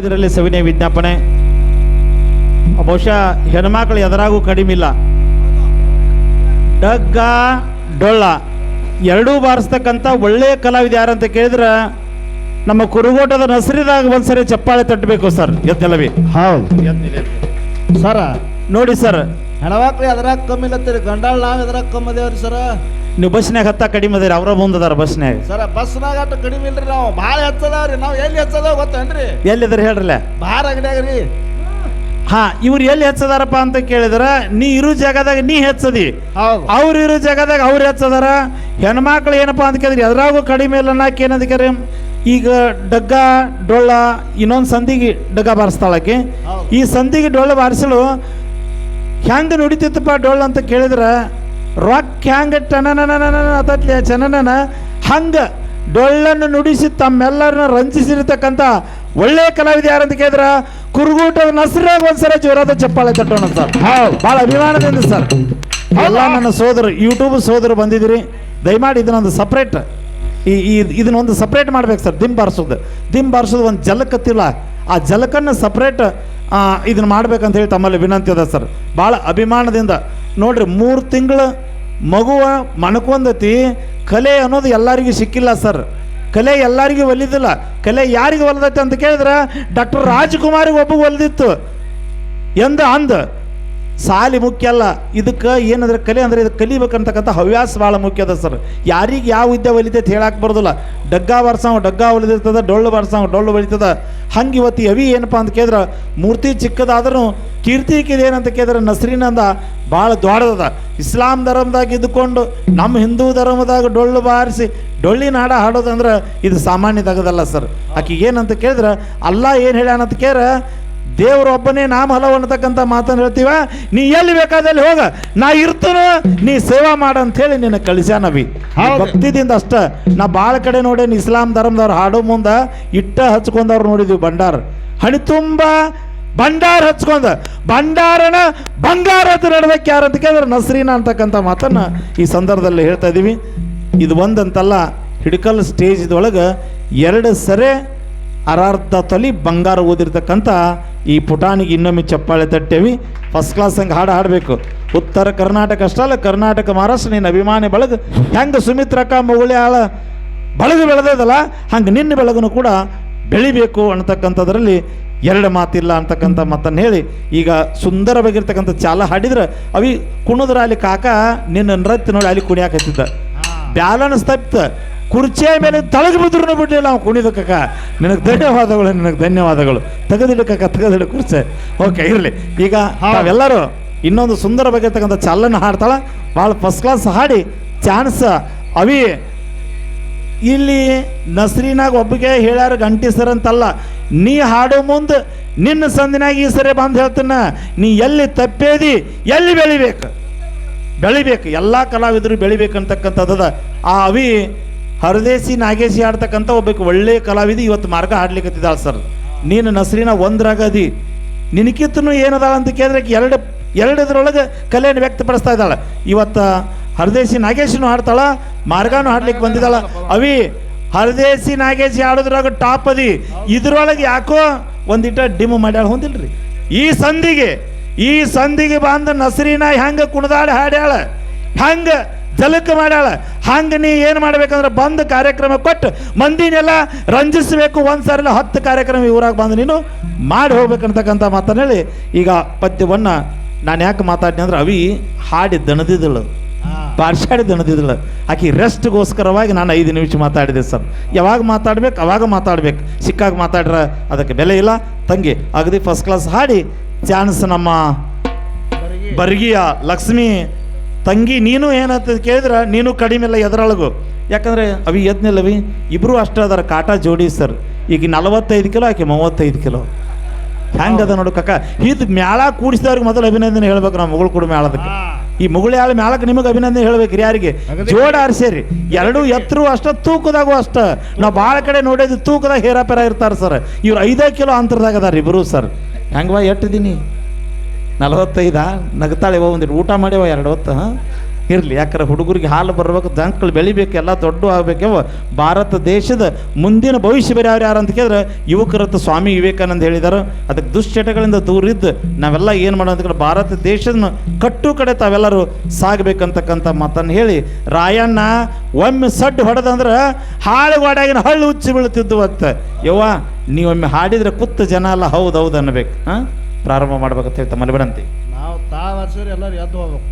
ಇದರಲ್ಲಿ ಸವಿನಯ ವಿಜ್ಞಾಪನೆ. ಬಹುಶಃ ಹೆಣ್ಮಕ್ಳು ಎದರಾಗೂ ಕಡಿಮೆ ಇಲ್ಲ ಡಗ್ಗ ಡೊಳ್ಳ. ಎರಡೂ ಬಾರಿಸ್ತಕ್ಕಂಥ ಒಳ್ಳೆಯ ಕಲಾವಿದ ಯಾರಂತ ಕೇಳಿದ್ರೆ ನಮ್ಮ ಕುರುಗೋಟದ ನಸರಿದಾಗ ಒಂದ್ಸರಿ ಚಪ್ಪಾಳೆ ತಟ್ಟಬೇಕು ಸರ್. ಎದ್ದೆಲ್ಲವೇ? ಹೌದು. ಸರ ನೋಡಿ ಸರ್ ಹೆಣ್ಮಕ್ಳು ಎದ್ರಾಗ ಕಮ್ಮಿ ಇಲ್ಲತ್ತೀರಿ ಗಂಡಾಳ ನಾವ್ ಎದ್ರಾಗ ಕಮ್ಮಿ ಅದೇವ್ರಿ ಸರ? ನೀವು ಬಸ್ನ್ಯಾಗ ಹತ್ತ ಕಡಿಮೆ ಅದೇರಿ ಅವ್ರ ಮುಂದದಾರ ಬಸ್ನ್ಯಾಗ. ಸರ ಬಸ್ನಾಗ ಅಷ್ಟು ಕಡಿಮೆ ಇಲ್ರಿ ನಾವು. ಭಾಳ ಹೆಚ್ಚದವ್ರಿ ನಾವು ಎಲ್ಲಿ ಹೆಚ್ಚದವ್ ಗೊತ್ತೇನ್ರಿ? ಎಲ್ಲಿದ್ರ ಹೇಳ್ರಲ್ಲ ಭಾರ ಅಂಗಡಿಯಾಗ ರೀ ಹಾ ಇವ್ರು ಎಲ್ಲಿ ಹೆಚ್ಚದಾರಪ್ಪ ಅಂತ ಕೇಳಿದ್ರ ನೀ ಇರೋ ಜಾಗದಾಗ ನೀ ಹೆಚ್ಚದಿ. ಹೌದು. ಅವ್ರು ಇರೋ ಜಾಗದಾಗ ಅವ್ರು ಹೆಚ್ಚದಾರ. ಹೆಣ್ಮಕ್ಳು ಏನಪ್ಪ ಅಂತ ಕೇಳಿದ್ರಿ ಎದ್ರಾಗೂ ಕಡಿಮೆ ಇಲ್ಲ ನಾಕ್ ಏನಂದ್ರೆ ಈಗ ಡಗ್ಗ ಡೊಳ್ಳ ಇನ್ನೊಂದು ಸಂದಿಗೆ ಡಗ್ಗ ಬಾರಿಸ್ತಾಳಕ್ಕೆ. ಈ ಸಂದಿಗೆ ಡೊಳ್ಳ ಬಾರಿಸಲು ಹೆಂಗೆ ನುಡಿತಿತ್ತಪ್ಪ ಡೊಳ್ಳು ಅಂತ ಕೇಳಿದ್ರೆ? ರೊಕ್ಕ ಹ್ಯಾಂಗೆ ಟನನನನನ ಚನನನ ಹಂಗೆ ಡೊಳ್ಳನ್ನು ನುಡಿಸಿ ತಮ್ಮೆಲ್ಲರನ್ನ ರಂಜಿಸಿರ್ತಕ್ಕಂಥ ಒಳ್ಳೆಯ ಕಲಾವಿದ ಯಾರಂತ ಕೇಳಿದ್ರ? ಕುರುಗೂಟದ ನಸರಾಗ ಒಂದ್ಸಲ ಜೋರಾದ ಚಪ್ಪಾಳೆ ತಟ್ಟೋಣ ಸರ್. ಭಾಳ ಅಭಿಮಾನದಿಂದ ಸರ್. ಎಲ್ಲ ನನ್ನ ಸೋದರು ಯೂಟ್ಯೂಬ್ ಸೋದರು ಬಂದಿದ್ದೀರಿ. ದಯಮಾಡಿ ಇದನ್ನೊಂದು ಸಪ್ರೇಟ್ ಈ ಇದನ್ನೊಂದು ಸಪ್ರೇಟ್ ಮಾಡ್ಬೇಕು ಸರ್. ದಿಂಬಾರಿಸೋದು ಬಾರಿಸೋದು ದಿಮ್ ಬಾರಿಸೋದು ಒಂದು ಜಲಕತ್ತಿಲ್ಲ. ಆ ಜಲಕನ್ನು ಸಪ್ರೇಟ್ ಇದನ್ನು ಮಾಡ್ಬೇಕಂತ ಹೇಳಿ ತಮ್ಮಲ್ಲಿ ವಿನಂತಿ ಅದ ಸರ್. ಭಾಳ ಅಭಿಮಾನದಿಂದ. ನೋಡ್ರಿ, ಮೂರು ತಿಂಗಳು ಮಗುವ ಮಣಕೊಂದತಿ ಕಲೆ ಅನ್ನೋದು ಎಲ್ಲರಿಗೂ ಸಿಕ್ಕಿಲ್ಲ ಸರ್. ಕಲೆ ಎಲ್ಲರಿಗೂ ಒಲಿದಿಲ್ಲ. ಕಲೆ ಯಾರಿಗೆ ಒಲಿದೈತೆ ಅಂತ ಕೇಳಿದ್ರೆ, ಡಾಕ್ಟರ್ ರಾಜ್ಕುಮಾರಿಗೆ ಒಬ್ಬ ಒಲಿದಿತ್ತು. ಎಂದ ಅಂದ ಸಾಲಿ ಮುಖ್ಯ ಅಲ್ಲ. ಇದಕ್ಕೆ ಏನಂದ್ರೆ ಕಲೆ ಅಂದ್ರೆ ಇದು ಕಲಿಬೇಕಂತಕ್ಕಂಥ ಹವ್ಯಾಸ ಭಾಳ ಮುಖ್ಯ ಅದ ಸರ್. ಯಾರಿಗೆ ಯಾವ ವಿದ್ಯೆ ಒಲಿತೈತೆ ಹೇಳಕ್ಕೆ ಬರೋದಿಲ್ಲ. ಡಗ್ಗಾ ಬರ್ಸಾವ, ಡಗ್ಗಾ ಒಲಿದಿರ್ತದ ಡೊಳ್ಳು ಬರ್ಸಾವ, ಡೊಳ್ಳು ಒಲಿತದ. ಹಂಗೆ ಇವತ್ತು ಅವಿ ಏನಪ್ಪ ಅಂತ ಕೇಳಿದ್ರೆ, ಮೂರ್ತಿ ಚಿಕ್ಕದಾದ್ರೂ ಕೀರ್ತಿಕಿದೆ ಏನಂತ ಕೇಳಿದ್ರೆ, ನಸ್ರಿನಂದ ಭಾಳ ದೊಡ್ಡದದ. ಇಸ್ಲಾಂ ಧರ್ಮದಾಗ ಇದ್ದುಕೊಂಡು ನಮ್ಮ ಹಿಂದೂ ಧರ್ಮದಾಗ ಡೊಳ್ಳು ಬಾರಿಸಿ ಡೊಳ್ಳಿನ ಹಾಡ ಹಾಡೋದಂದ್ರೆ ಇದು ಸಾಮಾನ್ಯದಾಗದಲ್ಲ ಸರ್. ಆಕೆ ಏನಂತ ಕೇಳಿದ್ರೆ, ಅಲ್ಲ ಏನು ಹೇಳ್ಯಾನಂತ ಕೇಳಿದ್ರೆ ದೇವ್ರ ಒಬ್ಬನೇ ನಾಮ ಹಲವು ಅನ್ನತಕ್ಕಂಥ ಮಾತನ್ನು ಹೇಳ್ತೀವ? ನೀ ಎಲ್ಲಿ ಬೇಕಾದಲ್ಲಿ ಹೋಗ. ನಾ ಇರ್ತನು ನೀ ಸೇವಾ ಮಾಡ ಅಂತ ಹೇಳಿ ನಿನ್ನ ಕಳಿಸ್ಯಾನವಿ. ಭಕ್ತಿದಿಂದ ಅಷ್ಟ. ನಾ ಭಾಳ ಕಡೆ ನೋಡೇನಿ ಇಸ್ಲಾಂ ಧರ್ಮದವ್ರು ಹಾಡೋ ಮುಂದೆ ಇಟ್ಟ ಹಚ್ಕೊಂಡವ್ರು ನೋಡಿದ್ವಿ ಭಂಡಾರ. ಹಣಿ ತುಂಬ ಭಂಡಾರ ಹಚ್ಕೊಂಡ. ಭಂಡಾರನ ಬಂಗಾರದ ನಡ್ಬೇಕು ಯಾರು ಅಂತ ಕೇಳಿದ್ರೆ ನಸ್ರೀನ ಅಂತಕ್ಕಂಥ ಮಾತನ್ನು ಈ ಸಂದರ್ಭದಲ್ಲಿ ಹೇಳ್ತಾ ಇದ್ದೀವಿ ಇದು ಒಂದಂತಲ್ಲ ಹಿಡ್ಕಲ್ ಸ್ಟೇಜ್ದೊಳಗೆ ಎರಡು ಸರೆ ಅರಾರ್ಧ ತೊಲಿ ಬಂಗಾರ ಓದಿರ್ತಕ್ಕಂಥ ಈ ಪುಟಾಣಿಗೆ ಇನ್ನೊಮ್ಮೆ ಚಪ್ಪಾಳೆ ತಟ್ಟೇವಿ. ಫಸ್ಟ್ ಕ್ಲಾಸ್ ಹಂಗೆ ಹಾಡು ಹಾಡಬೇಕು. ಉತ್ತರ ಕರ್ನಾಟಕ ಅಷ್ಟಲ್ಲ ಕರ್ನಾಟಕ ಮಹಾರಾಷ್ಟ್ರ ನಿನ್ನ ಅಭಿಮಾನಿ ಬಳಗ. ಹೆಂಗೆ ಸುಮಿತ್ರಕ್ಕ ಮುಗುಳಿ ಆಳ ಬಳಗ ಬೆಳೆದದಲ್ಲ ಹಂಗೆ ನಿನ್ನ ಬೆಳಗನು ಕೂಡ ಬೆಳಿಬೇಕು ಅನ್ನತಕ್ಕಂಥದ್ರಲ್ಲಿ ಎರಡು ಮಾತಿಲ್ಲ ಅಂತಕ್ಕಂಥ ಮಾತನ್ನು ಹೇಳಿ ಈಗ ಸುಂದರವಾಗಿರ್ತಕ್ಕಂಥ ಚಾಲ ಹಾಡಿದ್ರೆ ಅವಿ ಕುಣುದ್ರ ಅಲ್ಲಿ ಕಾಕ ನಿನ್ನ ನೃತ್ಯ ನೋಡಿ ಅಲ್ಲಿ ಕುಣಿಯಾಕತ್ತಿದ್ದ ಬ್ಯಾಲೆನ್ಸ್ ತಪ್ಪ ಕುರ್ಚಿಯ ಮೇಲೆ ತಳಗಿ ಬಿದ್ರು ಬಿಡಲಿಲ್ಲ ಅವ್ನು ಕುಣಿದ ಕಕ್ಕ ನಿನಗೆ ಧನ್ಯವಾದಗಳು ನಿನಗೆ ಧನ್ಯವಾದಗಳು. ತೆಗೆದಿಡು ಕಕ್ಕ ತೆಗೆದಿಡು ಕುರ್ಚೆ. ಓಕೆ ಇರಲಿ. ಈಗ ನಾವೆಲ್ಲರೂ ಇನ್ನೊಂದು ಸುಂದರ ಸುಂದರವಾಗಿರ್ತಕ್ಕಂಥ ಚಾಲನ ಹಾಡ್ತಾಳೆ. ಭಾಳ ಫಸ್ಟ್ ಕ್ಲಾಸ್ ಹಾಡಿ. ಚಾನ್ಸ್ ಅವಿ. ಇಲ್ಲಿ ನಸ್ರಿನಾಗ ಒಬ್ಬಗೆ ಹೇಳ್ಯಾರ ಗಂಟಿ ಸರ್ ಅಂತಲ್ಲ ನೀ ಹಾಡೋ ಮುಂದೆ ನಿನ್ನ ಸಂದಿನಾಗ ಈ ಸರಿ ಬಂದು ಹೇಳ್ತೀನ. ನೀ ಎಲ್ಲಿ ತಪ್ಪೇದಿ ಎಲ್ಲಿ ಬೆಳಿಬೇಕು? ಬೆಳಿಬೇಕು. ಎಲ್ಲ ಕಲಾವಿದರು ಬೆಳಿಬೇಕಂತಕ್ಕಂಥದ್ದದ. ಆ ಅವಿ ಹರದೇಸಿ ನಾಗೇಶಿ ಆಡ್ತಕ್ಕಂಥ ಒಬ್ಬಕ್ಕೆ ಒಳ್ಳೆಯ ಕಲಾವಿದ ಇವತ್ತು ಮಾರ್ಗ ಹಾಡ್ಲಿಕ್ಕತ್ತಿದ್ದಾಳೆ ಸರ್. ನೀನು ನಸರಿನ ಒಂದ್ರಾಗದಿ. ನಿನಕಿತ್ತು ಏನದಾಳ ಅಂತ ಕೇಳಿದ್ರೆ ಎರಡು, ಎರಡದ್ರೊಳಗೆ ಕಲೆಯನ್ನು ವ್ಯಕ್ತಪಡಿಸ್ತಾ ಇದ್ದಾಳೆ. ಇವತ್ತು ಹರದೇಸಿ ನಾಗೇಶನು ಹಾಡ್ತಾಳ ಮಾರ್ಗಾನು ಹಾಡ್ಲಿಕ್ಕೆ ಬಂದಿದ್ದಾಳ. ಅವಿ, ಹರದೇಸಿ ನಾಗೇಶಿ ಆಡೋದ್ರಾಗ ಟಾಪ್ ಅದಿ. ಇದ್ರೊಳಗೆ ಯಾಕೋ ಒಂದಿಟ ಡಿಮ್ ಮಾಡ್ಯಾಳ ಹೊಂದಿಲ್ರಿ. ಈ ಸಂಧಿಗೆ ಈ ಸಂಧಿಗೆ ಬಂದ ನಸರಿನ ಹೆಂಗ ಕುಣದಾಡಿ ಹಾಡ್ಯಾಳ? ಹೆಂಗ ಜಲಕ ಮಾಡ್ಯಾಳ. ಹಂಗ ನೀ ಏನು ಮಾಡ್ಬೇಕಂದ್ರೆ ಬಂದು ಕಾರ್ಯಕ್ರಮ ಕೊಟ್ಟು ಮಂದಿನೆಲ್ಲ ರಂಜಿಸಬೇಕು ಒಂದು ಸರಿ ಹತ್ತು ಕಾರ್ಯಕ್ರಮ ಊರಾಗ ಬಂದು ನೀನು ಮಾಡಿ ಹೋಗ್ಬೇಕಂತಕ್ಕಂಥ ಮಾತನ್ನ ಹೇಳಿ. ಈಗ ಪದ್ಯವನ್ನು ನಾನು ಯಾಕೆ ಮಾತಾಡ್ನಿ ಅಂದ್ರೆ ಅವಿ ಹಾಡಿ ದಣದಿದ್ದಳು. ಪಾರ್ಶಾಡಿ ದಣದಿದ್ದಳು. ಆಕಿ ರೆಸ್ಟ್ಗೋಸ್ಕರವಾಗಿ ನಾನು ಐದು ನಿಮಿಷ ಮಾತಾಡಿದೆ ಸರ್. ಯಾವಾಗ ಮಾತಾಡ್ಬೇಕು ಅವಾಗ ಮಾತಾಡ್ಬೇಕು. ಸಿಕ್ಕಾಗ ಮಾತಾಡ್ರ ಅದಕ್ಕೆ ಬೆಲೆ ಇಲ್ಲ. ತಂಗಿ ಅಗದಿ ಫಸ್ಟ್ ಕ್ಲಾಸ್ ಹಾಡಿ. ಚಾನ್ಸ್ ನಮ್ಮ ಬರ್ಗಿಯ ಲಕ್ಷ್ಮಿ ತಂಗಿ ನೀನು ಏನಂತ ಕೇಳಿದ್ರೆ? ನೀನು ಕಡಿಮೆ ಇಲ್ಲ ಎದರೊಳಗು. ಯಾಕಂದ್ರೆ ಅವಿ ಎದ್ನಿಲ್ಲವಿ? ಇಬ್ಬರು ಅಷ್ಟೇ ಅದರ ಕಾಟ ಜೋಡಿ ಸರ್. ಈಗ ನಲವತ್ತೈದು ಕಿಲೋ ಆಕೆ ಮೂವತ್ತೈದು ಕಿಲೋ. ಹೆಂಗದ ನೋಡು ಕಕ್ಕ ಇದು ಮ್ಯಾಳ ಕೂಡಿಸಿದವ್ರಿಗೆ ಮೊದಲು ಅಭಿನಂದನೆ ಹೇಳ್ಬೇಕು ನಾವು ಮುಗುಳು ಕೂಡ ಮ್ಯಾಳದಕ್ಕೆ. ಈ ಮಗಳು ಯಾಳ ಮ್ಯಾಳಕ್ಕೆ ನಿಮಗೆ ಅಭಿನಂದನೆ ಹೇಳ್ಬೇಕು ಯಾರಿಗೆ? ಜೋಡ ಆರಿಸೇರಿ ಎರಡೂ ಎತ್ತರು ಅಷ್ಟ ತೂಕದಾಗೂ ಅಷ್ಟ. ನಾವು ಭಾಳ ಕಡೆ ನೋಡಿದ್ದು ತೂಕದಾಗ ಹೇರಾಪೇರ ಇರ್ತಾರೆ ಸರ್. ಇವ್ರು ಐದೇ ಕಿಲೋ ಅಂತರದಾಗ ಅದಾರ ಇಬ್ಬರು ಸರ್. ಹೆಂಗವ ಎಟ್ಟಿದ್ದೀನಿ ನಲವತ್ತೈದ, ನಗ್ತಾಳೆ ಒಂದಿಟ್ಟು ಊಟ ಮಾಡ್ಯವ, ಎರಡು ಹೊತ್ತು ಇರಲಿ, ಯಾಕಂದ್ರೆ ಹುಡುಗರಿಗೆ ಹಾಲು ಬರ್ಬೇಕು ದಂಕಳು ಬೆಳಿಬೇಕು, ಎಲ್ಲ ದೊಡ್ಡ ಆಗಬೇಕು ಭಾರತ ದೇಶದ ಮುಂದಿನ ಭವಿಷ್ಯ ಬೇರೆ ಯಾರು ಯಾರು ಅಂತ ಕೇಳಿದ್ರೆ, ಯುವಕರತ್ತು ಸ್ವಾಮಿ ವಿವೇಕಾನಂದ ಹೇಳಿದಾರೆ, ಅದಕ್ಕೆ ದುಶ್ಚಟಗಳಿಂದ ದೂರಿದ್ದು ನಾವೆಲ್ಲ ಏನು ಮಾಡೋದು ಅಂತ ಭಾರತ ದೇಶದ ಕಟ್ಟು ಕಡೆ ತಾವೆಲ್ಲರೂ ಸಾಗಬೇಕಂತಕ್ಕಂಥ ಮಾತನ್ನು ಹೇಳಿ, ರಾಯಣ್ಣ, ಒಮ್ಮೆ ಸಡ್ಡು ಹೊಡೆದಂದ್ರೆ ಹಾಳುಗಾಡಾಗಿನ ಹಳ್ಳು ಉಚ್ಚಿ ಬೀಳ್ತಿದ್ದು ಅಂತ ಯವ್ವ ನೀವೊಮ್ಮೆ ಹಾಡಿದ್ರೆ ಕುತ್ತ ಜನ ಅಲ್ಲ, ಹೌದು ಹೌದು ಅನ್ಬೇಕು ಹಾಂ? ಪ್ರಾರಂಭ ಮಾಡ್ಬೇಕಂತ ಹೇಳ್ತಾ ಮನೆ ಬಿಡಂತಿ ನಾವು ತಾವು ಹಚ್ಚಿದ್ರೆ ಎಲ್ಲರೂ ಎದ್ದು ಹೋಗ್ಬೇಕು.